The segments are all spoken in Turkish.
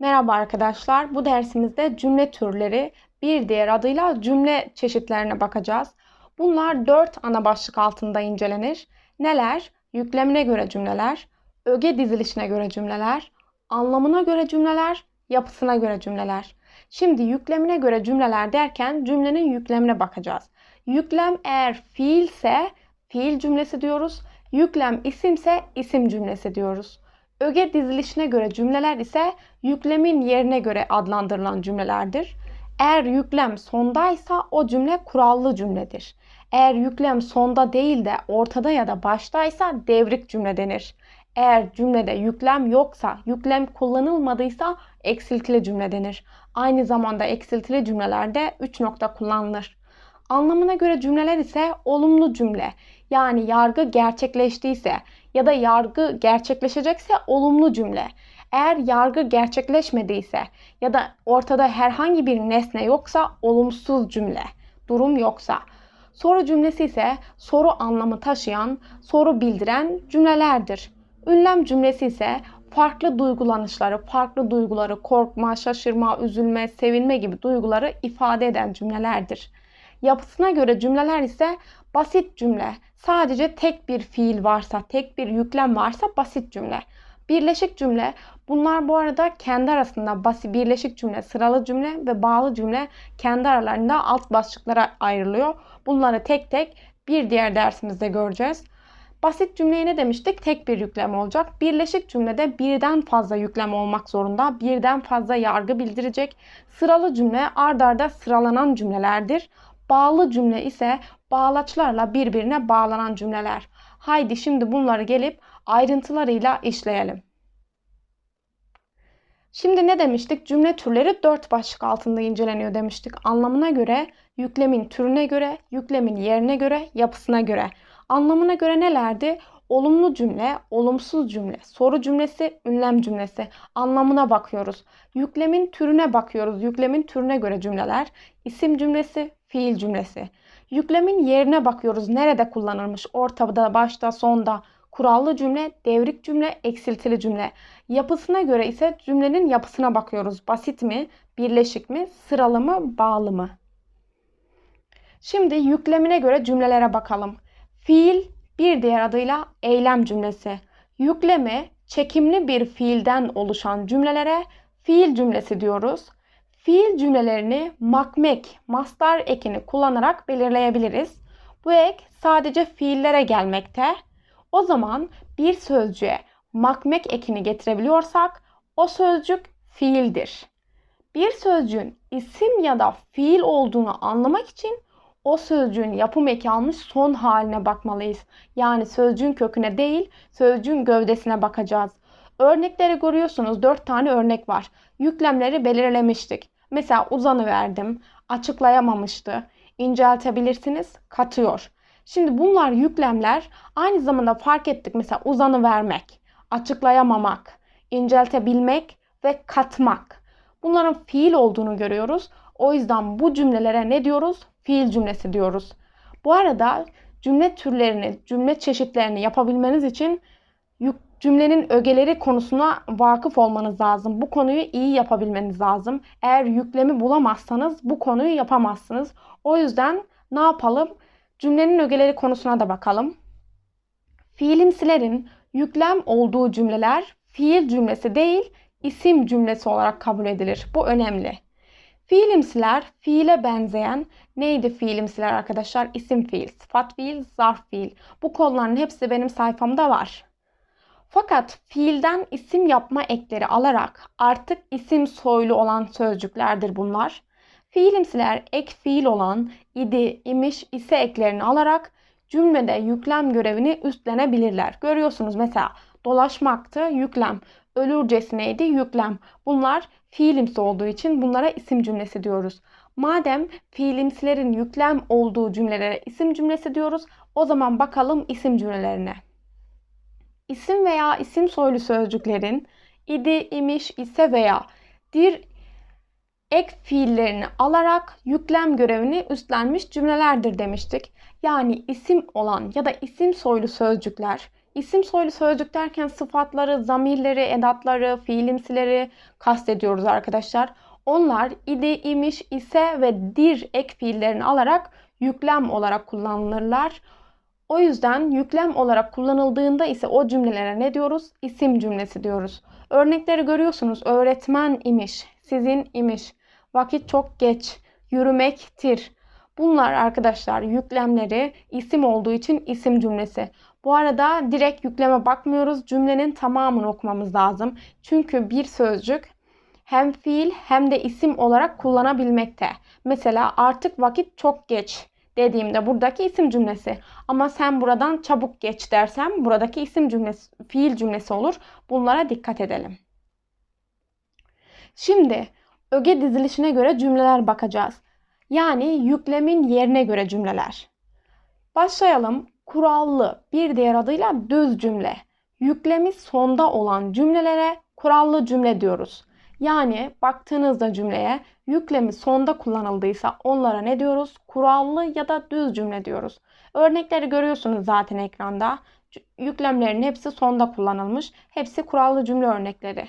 Merhaba arkadaşlar. Bu dersimizde cümle türleri, bir diğer adıyla cümle çeşitlerine bakacağız. Bunlar dört ana başlık altında incelenir. Neler? Yüklemine göre cümleler, öge dizilişine göre cümleler, anlamına göre cümleler, yapısına göre cümleler. Şimdi yüklemine göre cümleler derken cümlenin yüklemine bakacağız. Yüklem eğer fiilse fiil cümlesi diyoruz. Yüklem isimse isim cümlesi diyoruz. Öge dizilişine göre cümleler ise yüklemin yerine göre adlandırılan cümlelerdir. Eğer yüklem sondaysa o cümle kurallı cümledir. Eğer yüklem sonda değil de ortada ya da baştaysa devrik cümle denir. Eğer cümlede yüklem yoksa, yüklem kullanılmadıysa eksiltili cümle denir. Aynı zamanda eksiltili cümlelerde 3 nokta kullanılır. Anlamına göre cümleler ise olumlu cümle. Yani yargı gerçekleştiyse ya da yargı gerçekleşecekse olumlu cümle. Eğer yargı gerçekleşmediyse ya da ortada herhangi bir nesne yoksa olumsuz cümle. Durum yoksa. Soru cümlesi ise soru anlamı taşıyan, soru bildiren cümlelerdir. Ünlem cümlesi ise farklı duygulanışları, farklı duyguları, korkma, şaşırma, üzülme, sevinme gibi duyguları ifade eden cümlelerdir. Yapısına göre cümleler ise basit cümle. Sadece tek bir fiil varsa, tek bir yüklem varsa basit cümle. Birleşik cümle bunlar bu arada kendi arasında basit birleşik cümle, sıralı cümle ve bağlı cümle kendi aralarında alt başlıklara ayrılıyor. Bunları tek tek bir diğer dersimizde göreceğiz. Basit cümleye ne demiştik? Tek bir yüklem olacak. Birleşik cümlede birden fazla yüklem olmak zorunda. Birden fazla yargı bildirecek. Sıralı cümle ard arda sıralanan cümlelerdir. Bağlı cümle ise bağlaçlarla birbirine bağlanan cümleler. Haydi şimdi bunları gelip ayrıntılarıyla işleyelim. Şimdi ne demiştik? Cümle türleri dört başlık altında inceleniyor demiştik. Anlamına göre, yüklemin türüne göre, yüklemin yerine göre, yapısına göre. Anlamına göre nelerdi? Olumlu cümle, olumsuz cümle, soru cümlesi, ünlem cümlesi. Anlamına bakıyoruz. Yüklemin türüne bakıyoruz. Yüklemin türüne göre cümleler. İsim cümlesi, fiil cümlesi. Yüklemin yerine bakıyoruz. Nerede kullanılmış? Ortada, başta, sonda. Kurallı cümle, devrik cümle, eksiltili cümle. Yapısına göre ise cümlenin yapısına bakıyoruz. Basit mi, birleşik mi, sıralı mı, bağlı mı? Şimdi yüklemine göre cümlelere bakalım. Fiil bir diğer adıyla eylem cümlesi. Yükleme çekimli bir fiilden oluşan cümlelere fiil cümlesi diyoruz. Fiil cümlelerini makmek, mastar ekini kullanarak belirleyebiliriz. Bu ek sadece fiillere gelmekte. O zaman bir sözcüğe makmek ekini getirebiliyorsak o sözcük fiildir. Bir sözcüğün isim ya da fiil olduğunu anlamak için o sözcüğün yapım eki almış son haline bakmalıyız. Yani sözcüğün köküne değil, sözcüğün gövdesine bakacağız. Örnekleri görüyorsunuz. Dört tane örnek var. Yüklemleri belirlemiştik. Mesela uzanı verdim, açıklayamamıştı. İnceltebilirsiniz, katıyor. Şimdi bunlar yüklemler. Aynı zamanda fark ettik. Mesela uzanı vermek, açıklayamamak, inceltebilmek ve katmak. Bunların fiil olduğunu görüyoruz. O yüzden bu cümlelere ne diyoruz? Fiil cümlesi diyoruz. Bu arada cümle türlerini, cümle çeşitlerini yapabilmeniz için cümlenin ögeleri konusuna vakıf olmanız lazım. Bu konuyu iyi yapabilmeniz lazım. Eğer yüklemi bulamazsanız bu konuyu yapamazsınız. O yüzden ne yapalım? Cümlenin ögeleri konusuna da bakalım. Fiilimsilerin yüklem olduğu cümleler fiil cümlesi değil, isim cümlesi olarak kabul edilir. Bu önemli. Fiilimsiler fiile benzeyen neydi fiilimsiler arkadaşlar? İsim fiil, sıfat fiil, zarf fiil. Bu konuların hepsi benim sayfamda var. Fakat fiilden isim yapma ekleri alarak artık isim soylu olan sözcüklerdir bunlar. Fiilimsiler ek fiil olan idi, imiş, ise eklerini alarak cümlede yüklem görevini üstlenebilirler. Görüyorsunuz mesela dolaşmaktı yüklem, ölürcesineydi yüklem. Bunlar fiilimsi olduğu için bunlara isim cümlesi diyoruz. Madem fiilimsilerin yüklem olduğu cümlelere isim cümlesi diyoruz, o zaman bakalım isim cümlelerine. İsim veya isim soylu sözcüklerin idi, imiş, ise veya dir ek fiillerini alarak yüklem görevini üstlenmiş cümlelerdir demiştik. Yani isim olan ya da isim soylu sözcükler İsim soylu sözcük derken sıfatları, zamirleri, edatları, fiilimsileri kastediyoruz arkadaşlar. Onlar ide, imiş, ise ve dir ek fiillerini alarak yüklem olarak kullanılırlar. O yüzden yüklem olarak kullanıldığında ise o cümlelere ne diyoruz? İsim cümlesi diyoruz. Örnekleri görüyorsunuz. Öğretmen imiş, sizin imiş, vakit çok geç, yürümektir. Bunlar arkadaşlar yüklemleri isim olduğu için isim cümlesi. Bu arada direkt yükleme bakmıyoruz. Cümlenin tamamını okumamız lazım. Çünkü bir sözcük hem fiil hem de isim olarak kullanabilmekte. Mesela artık vakit çok geç dediğimde buradaki isim cümlesi. Ama sen buradan çabuk geç dersem buradaki isim cümlesi, fiil cümlesi olur. Bunlara dikkat edelim. Şimdi öge dizilişine göre cümleler bakacağız. Yani yüklemin yerine göre cümleler. Başlayalım. Kurallı bir diğer adıyla düz cümle. Yüklemi sonda olan cümlelere kurallı cümle diyoruz. Yani baktığınızda cümleye yüklemi sonda kullanıldıysa onlara ne diyoruz? Kurallı ya da düz cümle diyoruz. Örnekleri görüyorsunuz zaten ekranda. Yüklemlerin hepsi sonda kullanılmış. Hepsi kurallı cümle örnekleri.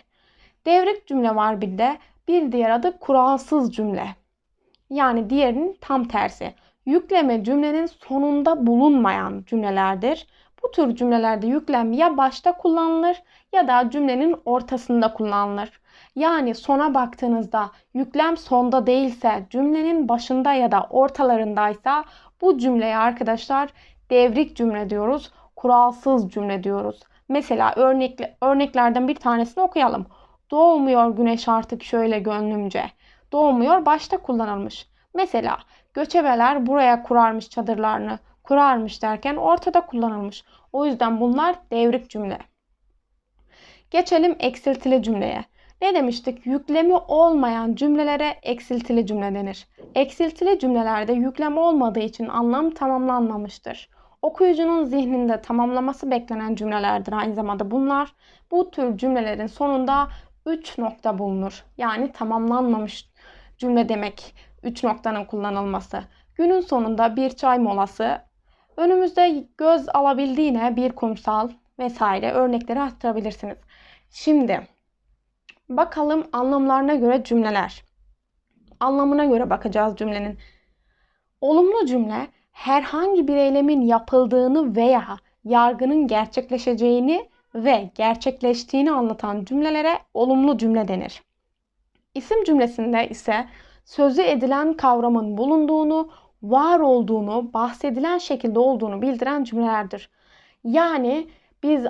Devrik cümle var bir de. Bir diğer adı kuralsız cümle. Yani diğerinin tam tersi. Yükleme cümlenin sonunda bulunmayan cümlelerdir. Bu tür cümlelerde yüklem ya başta kullanılır ya da cümlenin ortasında kullanılır. Yani sona baktığınızda yüklem sonda değilse cümlenin başında ya da ortalarındaysa bu cümleye arkadaşlar devrik cümle diyoruz. Kuralsız cümle diyoruz. Mesela örnekle, örneklerden bir tanesini okuyalım. Doğmuyor güneş artık şöyle gönlümce. Doğmuyor başta kullanılmış. Mesela göçebeler buraya kurarmış çadırlarını. Kurarmış derken ortada kullanılmış. O yüzden bunlar devrik cümle. Geçelim eksiltili cümleye. Ne demiştik? Yüklemi olmayan cümlelere eksiltili cümle denir. Eksiltili cümlelerde yüklem olmadığı için anlam tamamlanmamıştır. Okuyucunun zihninde tamamlaması beklenen cümlelerdir aynı zamanda bunlar. Bu tür cümlelerin sonunda 3 nokta bulunur. Yani tamamlanmamış cümle demek 3 noktanın kullanılması. Günün sonunda bir çay molası, önümüzde göz alabildiğine bir kumsal vesaire örnekleri aktarabilirsiniz. Şimdi bakalım anlamlarına göre cümleler. Anlamına göre bakacağız cümlenin. Olumlu cümle herhangi bir eylemin yapıldığını veya yargının gerçekleşeceğini ve gerçekleştiğini anlatan cümlelere olumlu cümle denir. İsim cümlesinde ise sözü edilen kavramın bulunduğunu, var olduğunu, bahsedilen şekilde olduğunu bildiren cümlelerdir. Yani biz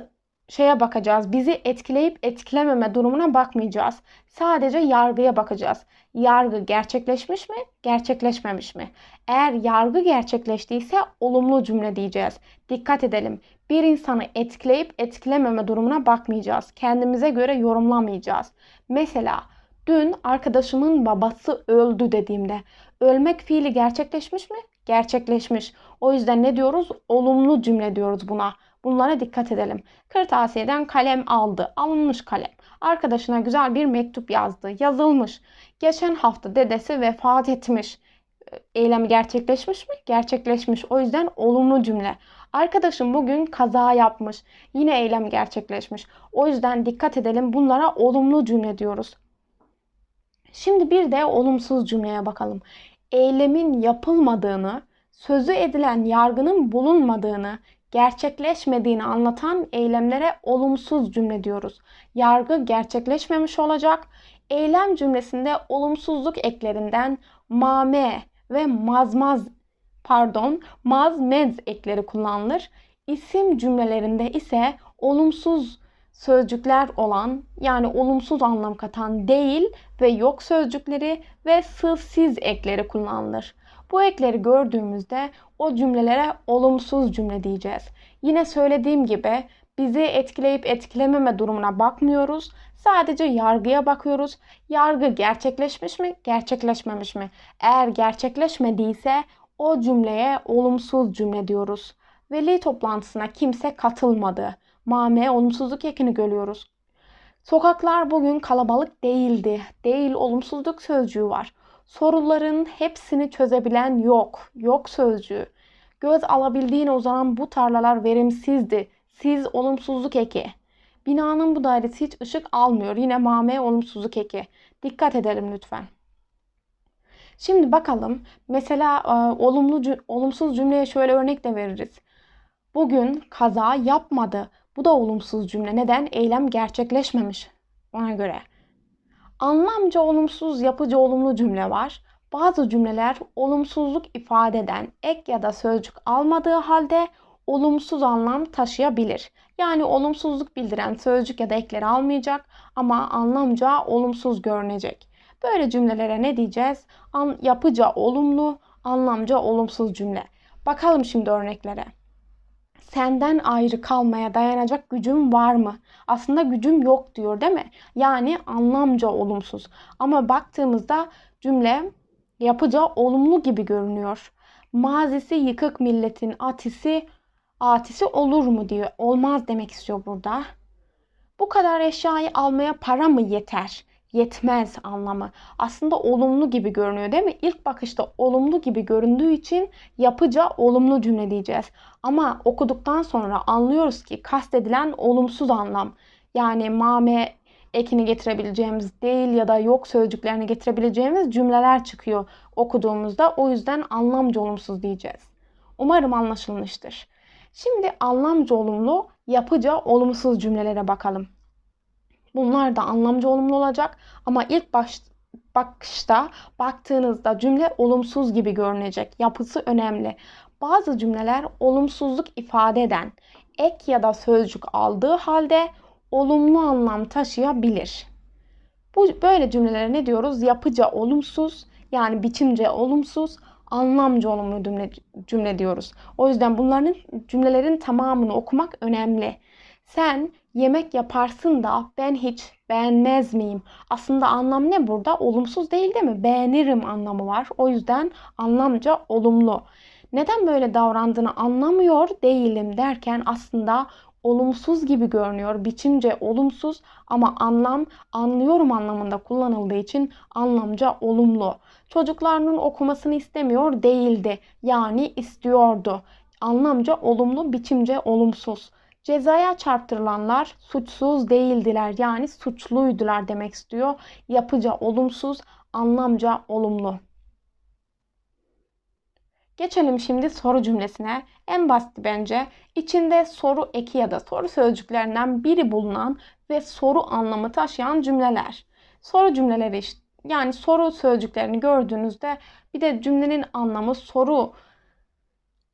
şeye bakacağız. Bizi etkileyip etkilememe durumuna bakmayacağız. Sadece yargıya bakacağız. Yargı gerçekleşmiş mi, gerçekleşmemiş mi? Eğer yargı gerçekleştiyse olumlu cümle diyeceğiz. Dikkat edelim. Bir insanı etkileyip etkilememe durumuna bakmayacağız. Kendimize göre yorumlamayacağız. Mesela dün arkadaşımın babası öldü dediğimde ölmek fiili gerçekleşmiş mi? Gerçekleşmiş. O yüzden ne diyoruz? Olumlu cümle diyoruz buna. Bunlara dikkat edelim. Kırtasiyeden kalem aldı. Alınmış kalem. Arkadaşına güzel bir mektup yazdı. Yazılmış. Geçen hafta dedesi vefat etmiş. Eylem gerçekleşmiş mi? Gerçekleşmiş. O yüzden olumlu cümle. Arkadaşım bugün kaza yapmış. Yine eylem gerçekleşmiş. O yüzden dikkat edelim. Bunlara olumlu cümle diyoruz. Şimdi bir de olumsuz cümleye bakalım. Eylemin yapılmadığını, sözü edilen yargının bulunmadığını, gerçekleşmediğini anlatan eylemlere olumsuz cümle diyoruz. Yargı gerçekleşmemiş olacak. Eylem cümlesinde olumsuzluk eklerinden mame ve mazmaz pardon mazmez ekleri kullanılır. İsim cümlelerinde ise olumsuz sözcükler olan yani olumsuz anlam katan değil ve yok sözcükleri ve sızsiz ekleri kullanılır. Bu ekleri gördüğümüzde o cümlelere olumsuz cümle diyeceğiz. Yine söylediğim gibi bizi etkileyip etkilememe durumuna bakmıyoruz. Sadece yargıya bakıyoruz. Yargı gerçekleşmiş mi, gerçekleşmemiş mi? Eğer gerçekleşmediyse o cümleye olumsuz cümle diyoruz. Veli toplantısına kimse katılmadı. Mame olumsuzluk ekini görüyoruz. Sokaklar bugün kalabalık değildi. Değil olumsuzluk sözcüğü var. Soruların hepsini çözebilen yok. Yok sözcüğü. Göz alabildiğine uzanan bu tarlalar verimsizdi. Siz olumsuzluk eki. Binanın bu dairesi hiç ışık almıyor. Yine mame olumsuzluk eki. Dikkat edelim lütfen. Şimdi bakalım. Mesela e, olumlu olumsuz cümleye şöyle örnek de veririz. Bugün kaza yapmadı. Bu da olumsuz cümle. Neden? Eylem gerçekleşmemiş. Ona göre. Anlamca olumsuz, yapıcı olumlu cümle var. Bazı cümleler olumsuzluk ifade eden ek ya da sözcük almadığı halde olumsuz anlam taşıyabilir. Yani olumsuzluk bildiren sözcük ya da ekleri almayacak ama anlamca olumsuz görünecek. Böyle cümlelere ne diyeceğiz? An yapıca olumlu, anlamca olumsuz cümle. Bakalım şimdi örneklere. Senden ayrı kalmaya dayanacak gücüm var mı? Aslında gücüm yok diyor değil mi? Yani anlamca olumsuz. Ama baktığımızda cümle yapıca olumlu gibi görünüyor. Mazisi yıkık milletin atisi atisi olur mu diyor. Olmaz demek istiyor burada. Bu kadar eşyayı almaya para mı yeter? Yetmez anlamı. Aslında olumlu gibi görünüyor değil mi? İlk bakışta olumlu gibi göründüğü için yapıca olumlu cümle diyeceğiz. Ama okuduktan sonra anlıyoruz ki kastedilen olumsuz anlam. Yani mame ekini getirebileceğimiz değil ya da yok sözcüklerini getirebileceğimiz cümleler çıkıyor okuduğumuzda. O yüzden anlamca olumsuz diyeceğiz. Umarım anlaşılmıştır. Şimdi anlamca olumlu, yapıca olumsuz cümlelere bakalım. Bunlar da anlamca olumlu olacak ama ilk baş, bakışta baktığınızda cümle olumsuz gibi görünecek. Yapısı önemli. Bazı cümleler olumsuzluk ifade eden ek ya da sözcük aldığı halde olumlu anlam taşıyabilir. Bu böyle cümlelere ne diyoruz? Yapıca olumsuz yani biçimce olumsuz, anlamca olumlu cümle, cümle diyoruz. O yüzden bunların cümlelerin tamamını okumak önemli. Sen yemek yaparsın da ben hiç beğenmez miyim? Aslında anlam ne burada? Olumsuz değil değil mi? Beğenirim anlamı var. O yüzden anlamca olumlu. Neden böyle davrandığını anlamıyor değilim derken aslında olumsuz gibi görünüyor. Biçimce olumsuz ama anlam anlıyorum anlamında kullanıldığı için anlamca olumlu. Çocuklarının okumasını istemiyor değildi. Yani istiyordu. Anlamca olumlu, biçimce olumsuz. Cezaya çarptırılanlar suçsuz değildiler. Yani suçluydular demek istiyor. Yapıca olumsuz, anlamca olumlu. Geçelim şimdi soru cümlesine. En basit bence içinde soru eki ya da soru sözcüklerinden biri bulunan ve soru anlamı taşıyan cümleler. Soru cümleleri yani soru sözcüklerini gördüğünüzde bir de cümlenin anlamı soru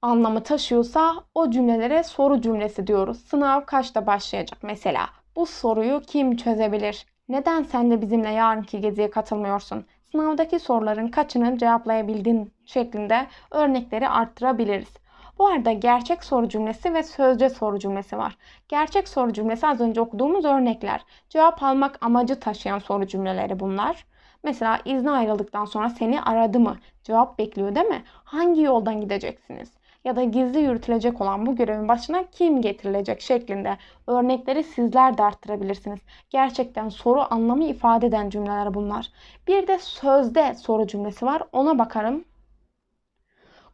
anlamı taşıyorsa o cümlelere soru cümlesi diyoruz. Sınav kaçta başlayacak mesela? Bu soruyu kim çözebilir? Neden sen de bizimle yarınki geziye katılmıyorsun? Sınavdaki soruların kaçını cevaplayabildin şeklinde örnekleri arttırabiliriz. Bu arada gerçek soru cümlesi ve sözce soru cümlesi var. Gerçek soru cümlesi az önce okuduğumuz örnekler. Cevap almak amacı taşıyan soru cümleleri bunlar. Mesela izne ayrıldıktan sonra seni aradı mı? Cevap bekliyor değil mi? Hangi yoldan gideceksiniz? Ya da gizli yürütülecek olan bu görevin başına kim getirilecek şeklinde örnekleri sizler de arttırabilirsiniz. Gerçekten soru anlamı ifade eden cümleler bunlar. Bir de sözde soru cümlesi var. Ona bakarım.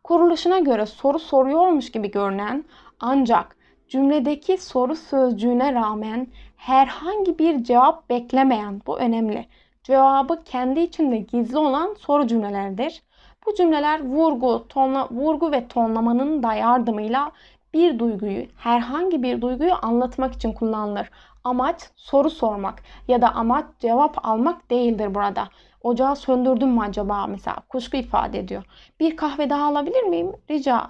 Kuruluşuna göre soru soruyormuş gibi görünen ancak cümledeki soru sözcüğüne rağmen herhangi bir cevap beklemeyen bu önemli cevabı kendi içinde gizli olan soru cümlelerdir. Bu cümleler vurgu, tonla, vurgu ve tonlamanın da yardımıyla bir duyguyu, herhangi bir duyguyu anlatmak için kullanılır. Amaç soru sormak ya da amaç cevap almak değildir burada. Ocağı söndürdüm mü acaba mesela? Kuşku ifade ediyor. Bir kahve daha alabilir miyim? Rica.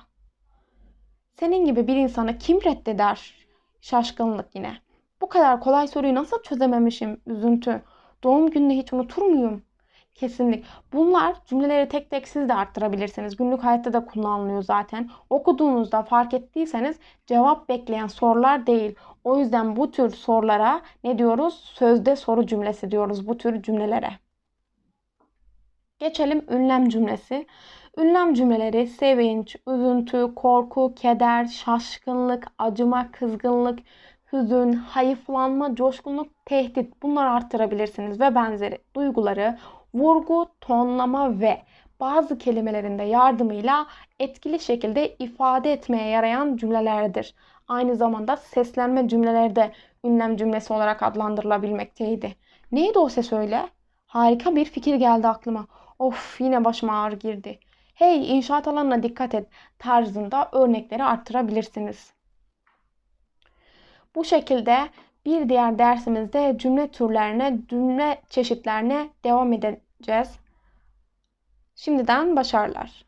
Senin gibi bir insanı kim reddeder? Şaşkınlık yine. Bu kadar kolay soruyu nasıl çözememişim? Üzüntü. Doğum gününü hiç unutur muyum? Kesinlik. Bunlar cümleleri tek tek siz de arttırabilirsiniz. Günlük hayatta da kullanılıyor zaten. Okuduğunuzda fark ettiyseniz cevap bekleyen sorular değil. O yüzden bu tür sorulara ne diyoruz? Sözde soru cümlesi diyoruz bu tür cümlelere. Geçelim ünlem cümlesi. Ünlem cümleleri sevinç, üzüntü, korku, keder, şaşkınlık, acıma, kızgınlık, hüzün, hayıflanma, coşkunluk, tehdit bunları arttırabilirsiniz ve benzeri duyguları vurgu, tonlama ve bazı kelimelerinde yardımıyla etkili şekilde ifade etmeye yarayan cümlelerdir. aynı zamanda seslenme cümleleri de ünlem cümlesi olarak adlandırılabilmekteydi. Neydi o ses öyle? Harika bir fikir geldi aklıma. Of yine başıma ağrı girdi. Hey inşaat alanına dikkat et tarzında örnekleri arttırabilirsiniz. Bu şekilde bir diğer dersimizde cümle türlerine, cümle çeşitlerine devam edeceğiz. Şimdiden başarılar.